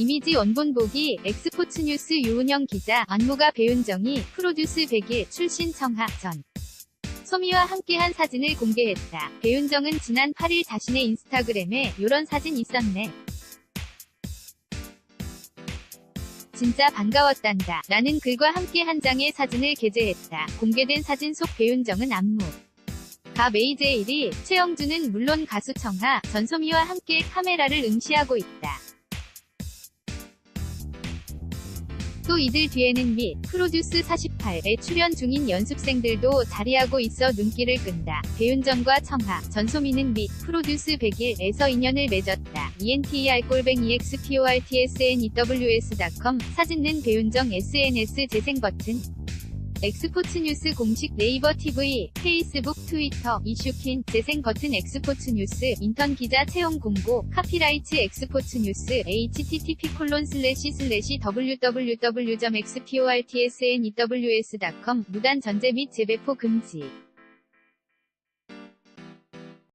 이미지 원본 보기 엑스포츠 뉴스 유은영 기자 안무가 배윤정이 프로듀스 100일 출신 청하 전 소미와 함께한 사진을 공개했다. 배윤정은 지난 8일 자신의 인스타그램에 요런 사진 있었네. 진짜 반가웠단다. 라는 글과 함께 한 장의 사진을 게재했다. 공개된 사진 속 배윤정은 안무. 가 메이제일이 최영준은 물론 가수 청하, 전소미와 함께 카메라를 응시하고 있다. 또 이들 뒤에는 및 프로듀스 48에 출연 중인 연습생들도 자리하고 있어 눈길을 끈다. 배윤정과 청하, 전소미는 및 프로듀스 100일에서 인연을 맺었다. ENTER 골뱅이 XPORTSNEWS.com 사진는 배윤정 SNS 재생 버튼 엑스포츠뉴스 공식 네이버 TV, 페이스북, 트위터, 이슈킨, 재생 버튼 엑스포츠뉴스, 인턴 기자 채용 공고, 카피라이트 엑스포츠뉴스, http 콜론 슬래시 슬래시 www.xportsnews.com 무단 전제 및 재배포 금지